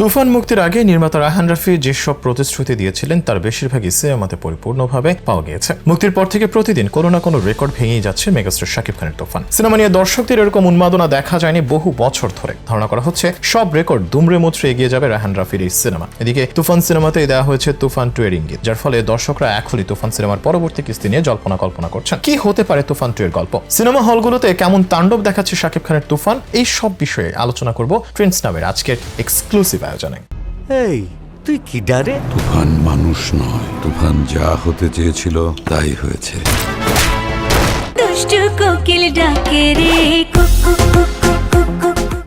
তুফান মুক্তির আগে নির্মাতা রাহান রাফি যেসব প্রতিশ্রুতি দিয়েছিলেন, তার বেশিরভাগই সিনেমাতে পরিপূর্ণভাবে পাওয়া গিয়েছে। মুক্তির পর থেকে প্রতিদিন কোনো না কোনো রেকর্ড ভেঙেই যাচ্ছে মেগাস্টার শাকিব খানের তুফান। সিনেমা নিয়ে দর্শকদের এরকম উন্মাদনা দেখা যায়নি বহু বছর ধরে। ধারণা করা হচ্ছে, সব রেকর্ড দুমড়ে মুচড়ে এগিয়ে যাবে রাহান রাফির এই সিনেমা। এদিকে তুফান সিনেমাতেই দেওয়া হয়েছে তুফান টু এর ইঙ্গিত, যার ফলে দর্শকরা এখনই তুফান সিনেমার পরবর্তী কিস্তি নিয়ে জল্পনা কল্পনা করছেন। কি হতে পারে তুফান টু এর গল্প? সিনেমা হলগুলোতে কেমন তাণ্ডব দেখাচ্ছে শাকিব খানের তুফান? এই সব বিষয়ে আলোচনা করব ট্রেন্ডস নামের আজকের এক্সক্লুসিভ আয়োজনে এই তুই কি ডারে? তুফান মানুষ নয়। তুফান যা হতে চেয়েছিল তাই হয়েছে। দুষ্টু কোকিল ডাকে রে কুকু কুকু কুকু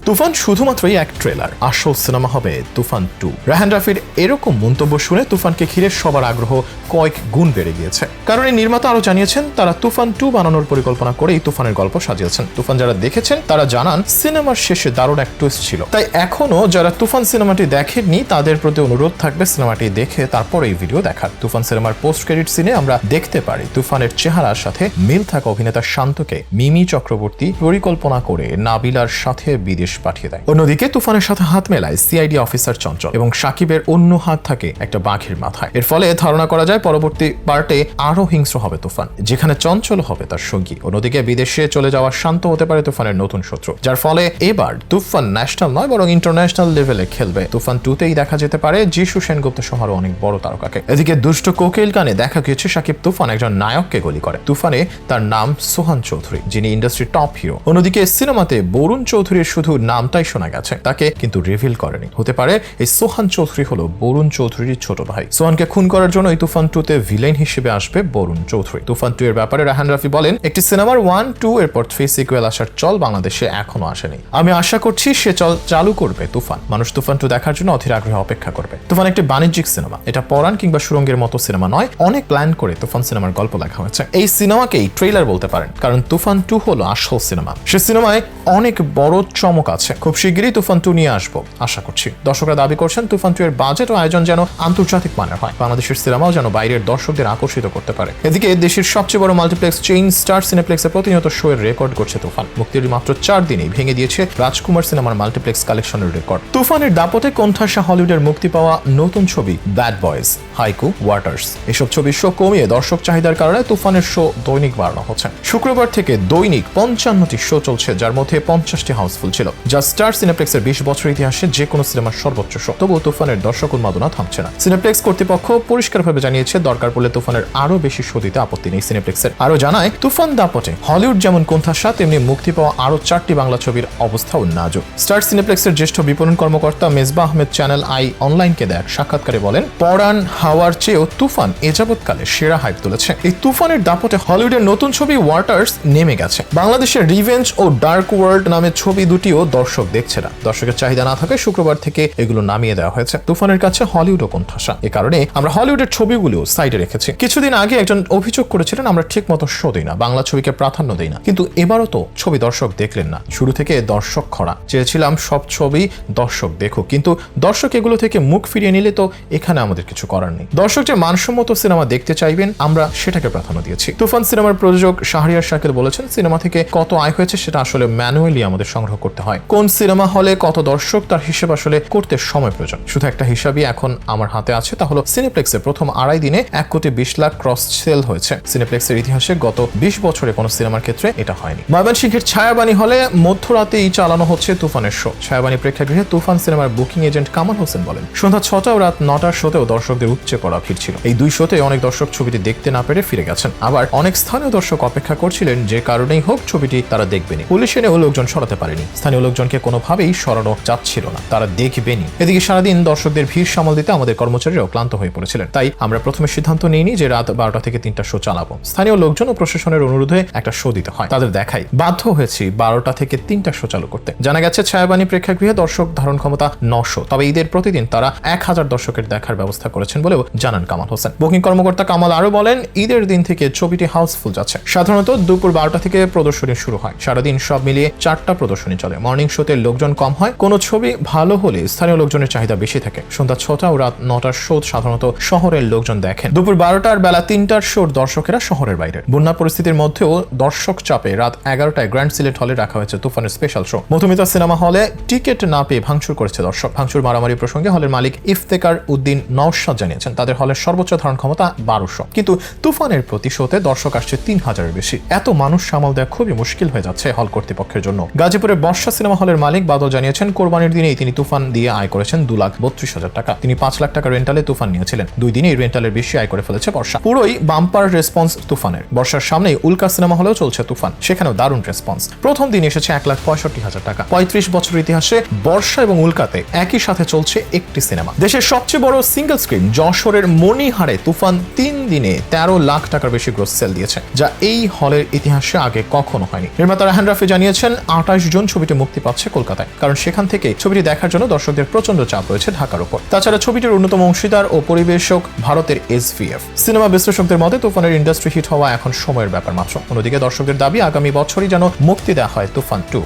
তুফান শুধুমাত্রই এক ট্রেলার আসল সিনেমা হবে তুফান টু রাহান রাফির এরকম মন্তব্য শুনে তুফানকে ঘিরে সবার আগ্রহ কয়েক গুণ বেড়ে গিয়েছে। কারণ এই নির্মাতা আরও জানিয়েছেন, তারা তুফান টু বানানোর পরিকল্পনা করেই তুফানের গল্প সাজিয়েছেন। তুফান যারা দেখেছেন, তারা জানান সিনেমার শেষে দারুণ এক টুইস্ট ছিল। তাই এখনও যারা তুফান সিনেমাটি দেখেননি, তাদের প্রতি অনুরোধ থাকবে সিনেমাটি দেখে তারপর এই ভিডিও দেখার। তুফান সিনেমার পোস্ট ক্রেডিট সিনে আমরা দেখতে পারি তুফানের চেহারার সাথে মিল থাকা অভিনেতা শান্তকে মিমি চক্রবর্তী পরিকল্পনা করে নাবিলার সাথে বিদেশ পাঠিয়ে দেয়। অন্যদিকে তুফানের সাথে হাত মেলায় সিআইডি অফিসার চঞ্চল এবং সাকিবের অন্য হাত থাকে একটা বাঘের মাথায়। এর ফলে ধারণা করা যায় পরবর্তী পার্টে আরও হিংস্র হবে তুফান, যেখানে চঞ্চল হবে তার সঙ্গী। অন্যদিকে বিদেশে চলে যাওয়া শান্ত হতে পারে তুফানের নতুন শত্রু, যার ফলে এবার তুফান ন্যাশনাল নয়, বরং ইন্টারন্যাশনাল লেভেলে খেলবে। তুফান টুতেই দেখা যেতে পারে, যিশু সেনগুপ্ত সহ অনেক বড় তারকাকে। এদিকে দুষ্ট কোকিল গানে দেখা গিয়েছে সাকিব তুফান একজন নায়ককে গুলি করে। তুফানে তার নাম সোহান চৌধুরী, যিনি ইন্ডাস্ট্রির টপ হিরো। অন্যদিকে সিনেমাতে বরুণ চৌধুরীর শুধু নামটাই শোনা গেছে। তাকে কিন্তু রিভিল করেনি। হতে পারে এই সোহান চৌধুরী হলো বরুণ চৌধুরীর ছোট ভাই। সোহানকে খুন করার জন্য এই তুফান টুতে ভিলেন হিসেবে আসবে বরুণ চৌধুরী। তুফান টু এর ব্যাপারে রাহান রাফি বলেন, একটি সিনেমার ওয়ান টু এরপর থ্রি সিকুয়েল আসার চল বাংলাদেশে এখনও আসেনি। আমি আশা করছি সে চল চালু করবে তুফান। মানুষ তুফান টু দেখার জন্য অধীর আগ্রহে অপেক্ষা করবে। তুফান একটি বাণিজ্যিক সিনেমা। এটা পরাণ কিংবা সুরঙ্গের মতো সিনেমা নয়, অনেক প্ল্যান করে তুফান সিনেমার গল্প লেখা হয়েছে। এই সিনেমাকেই ট্রেলার বলতে পারেন, কারণ তুফান টু হলো আসল সিনেমা। সে সিনেমায় অনেক বড় চমক আছে। খুব শিগগিরই তুফান টু নিয়ে আসব, আশা করছি। দর্শকরা দাবি করছেন তুফান টু এর বাজেট ও আয়োজন যেন আন্তর্জাতিক মানের হয়। বাংলাদেশের সিনেমাও যেন বাইরের দর্শকদের আকর্ষিত করতে পারে। এদিকে দেশের সবচেয়ে বড় মাল্টিপ্লেক্স চেইন স্টার সিনেপ্লেক্সে প্রতিনিয়ত শো এর রেকর্ড করছে তুফান। মুক্তির মাত্র চার দিনেই ভেঙে দিয়েছে রাজকুমার সিনেমার মাল্টিপ্লেক্স কালেকশনের রেকর্ড। তুফানের দাপটে কোণঠাসা হলিউডের মুক্তি পাওয়া নতুন ছবি ব্যাড বয়েজ, হাইকু, ওয়াটার্স। এসব ছবির শো কমিয়ে দর্শক চাহিদার কারণে তুফানের শো দৈনিক বাড়ানো হচ্ছে। শুক্রবার থেকে দৈনিক পঞ্চান্নটি শো চলছে, যার মধ্যে পঞ্চাশটি হাউসফুল ছিল। যা স্টার সিনেপ্লেক্সের বিশ বছর ইতিহাসে যে কোনো সিনেমার সর্বোচ্চ শো। তবুও তুফানের দর্শক উন্মাদনা থামছে না। সিনেপ্লেক্স কর্তৃপক্ষ পরিষ্কারভাবে জানিয়েছে, দরকার পড়লে তুফানের আরও বেশি শো দিতে আপত্তি নেই সিনেপ্লেক্সের। আরও জানায়, তুফান দাপটে। হলিউড যেমন কোণঠাসা, তেমনি মুক্তি পাওয়া আরও চারটি বাংলা ছবির অবস্থাও নাজুক। স্টার সিনেপ্লেক্সের জ্যেষ্ঠ বিপণন কর্মকর্তা মেজবা আহমেদ চ্যানেল আই অনলাইনকে দেয় এক সাক্ষাৎকারে বলেন পরান হাওয়ার চেয়েও তুফান এ যাবৎকালে সেরা হাইপ তুলেছে। এই তুফানের দাপটে হলিউডের নতুন ছবি ওয়াটার্স নেমে গেছে। বাংলাদেশের রিভেঞ্জ ও ডার্ক ওয়ার্ল্ড নামে ছবি দুটিও দর্শক দেখছে না। দর্শকের চাহিদা না থাকায় শুক্রবার থেকে এগুলো নামিয়ে দেওয়া হয়েছে। তুফানের কাছে হলিউড ও কোণঠাসা। এ কারণে আমরা হলিউডের ছবিগুলো সাইডে রেখেছি। কিছুদিন আগে একজন অভিযোগ করেছিলেন, আমরা ঠিক মতো শো দিই না, বাংলা ছবিকে প্রাধান্য দিই না। কিন্তু এবারও তো ছবি দর্শক দেখলেন না। শুরু থেকে দর্শক খরা। চেয়েছিলাম সব ছবি দর্শক দেখুক, কিন্তু দর্শক এগুলো থেকে মুখ ফিরিয়ে নিলে তো এখানে আমাদের কিছু করার নেই। দর্শক যে মানসম্মত সিনেমা দেখতে চাইবেন, আমরা সেটাকে প্রাধান্য দিয়েছি। তুফান সিনেমার প্রযোজক শাহরিয়ার শাকিল বলেছেন, সিনেমা থেকে কত আয় হয়েছে সেটা আসলে ম্যানুয়ালি আমাদের সংগ্রহ করতে হয়। কোন সিনেমা হলে কত দর্শক তার হিসেব আসলে করতে সময় প্রয়োজন? শুধু একটা হিসাবই এখন আমার হাতে আছে, তা হলো সিনেপ্লেক্সে প্রথম আড়াই দিনে এক কোটি বিশ লাখ ক্রস সেল হয়েছে। সিনেপ্লেক্সের ইতিহাসে গত বিশ বছরে কোনো সিনেমার ক্ষেত্রে এটা হয়নি। ময়মনসিংহের ছায়াবাণী হলে মধ্যরাতেই চালানো হচ্ছে তুফানের শো। ছায়াবাণী প্রেক্ষাগৃহে তুফান সিনেমার বুকিং এজেন্ট কামাল হোসেন বলেন, সন্ধ্যা ছটা ও রাত নটার শোতেও দর্শকদের উপচে পড়া ভিড় ছিল। এই দুই শোতে অনেক দর্শক ছবিটি দেখতে না পেরে ফিরে গেছেন। আবার অনেক স্থানীয় দর্শক অপেক্ষা করছিলেন যে কারণেই হোক ছবিটি তারা দেখবেনি পুলিশ এনেও লোকজন সরাতে পারেনি। স্থানীয় লোকজনকে কোনোভাবেই সরানো যাচ্ছিল না। তারা দেখবেনি এদিকে সারাদিন দর্শকদের ভিড় সামাল দিতে আমাদের কর্মচারীরাও ক্লান্ত হয়ে পড়েছিলেন। তাই আমরা প্রথমে সিদ্ধান্ত নিইনি যে রাত বারোটা থেকে তিনটা শো চালাবো। স্থানীয় লোকজন ও প্রশাসনের অনুরোধে একটা শো দিতে হয়। তাদের দেখাই বাধ্য হয়েছি বারোটা থেকে তিনটা শো চালু করতে। জানা গেছে, ছায়াবাণী প্রেক্ষাগৃহে দর্শক ধারণ ক্ষমতা নশো। তবে ঈদের প্রতিদিন তারা এক হাজার দর্শকের দেখার ব্যবস্থা করেছেন বলেও জানান কামাল হোসেন। বুকিং কর্মকর্তা কামাল আরও বলেন, ঈদের দিন থেকে ছবিটি হাউসফুল যাচ্ছে। সাধারণত দুপুর বারোটা থেকে প্রদর্শনী শুরু হয়। সারাদিন সব মিলিয়ে চারটা প্রদর্শনী চলে। মর্নিং শোতে লোকজন কম হয়। কোনো ছবি ভালো হলে স্থানীয় লোকজনের চাহিদা বেশি থাকে। সন্ধ্যা ছটা ও রাত নটার শো সাধারণত শহরের লোকজন দেখেন। দুপুর বারোটার বেলা তিনটার শোর দর্শকেরা শহরের বাইরে। বন্যা পরিস্থিতির মধ্যেও দর্শক চাপে রাত এগারোটায় গ্র্যান্ড সিলেট হলে রাখা হয়েছে তুফানের স্পেশাল শো মধুমিতা সিনেমা হলে টিকিট না পেয়ে ভাঙচুর করেছে দর্শক। ভাঙচুর মারামারি প্রসঙ্গে হলের মালিক ইফতেকার উদ্দিন নওশাদ জানিয়েছেন, তাদের হলের সর্বোচ্চ ধারণ ক্ষমতা বারোশো। কিন্তু তুফানের প্রতি শোতে দর্শক আসছে তিন হাজারের বেশি। এত মানুষ সামাল দেওয়া খুবই মুশকিল হয়ে যাচ্ছে হল কর্তৃপক্ষের জন্য। গাজীপুরের বর্ষা সিনেমা হলের মালিক বাদল জানিয়েছেন, কোরবানির দিনেই তিনি তুফান দিয়ে আয় করেছেন দু লাখ বত্রিশ হাজার টাকা। তিনি পাঁচ লাখ টাকা রেন্টালে তুফান নিয়েছিলেন। দুই দিনে রেন্টালের বেশি আয় করে ফেলেছে বর্ষা। পুরোই বাম্পার রেসপন্স তুফানের। বর্ষার সামনেই উল্কা সিনেমা হলেও চলছে তুফান। সেখানেও দারুণ রেসপন্স। প্রথম দিন এসেছে এক লাখ পঁয়ষট্টি হাজার টাকা। পঁয়ত্রিশ বছর ইতিহাসে বর্ষা এবং উল্কাতে একই সাথে চলছে একটি সিনেমা। দেশের সবচেয়ে বড় সিঙ্গেল স্ক্রিন যশোরের মণিহারে তুফান তিন দিনে তেরো লাখ টাকার বেশি গ্রোস সেল দিয়েছে, যা এই হলের ইতিহাসে আগে কখনো হয়নি। নির্মাতা রাহান রাফি জানিয়েছেন, আঠাশ জুন ছবিটি মুক্তি পাচ্ছে কলকাতায়। কারণ সেখান থেকে ছবিটি দেখার জন্য দর্শকদের প্রচণ্ড চাপ রয়েছে ঢাকার উপর। তাছাড়া ছবিটির অন্যতম অংশীদার ও পরিবেশক ভারতের এসভিএফ সিনেমা বিশ্লেষকদের মতে, তুফানের ইন্ডাস্ট্রি হিট হওয়া এখন সময়ের ব্যাপার মাত্র। অন্যদিকে দর্শকদের দাবি, আগামী বছরই যেন মুক্তি দেওয়া হয় তুফান টু।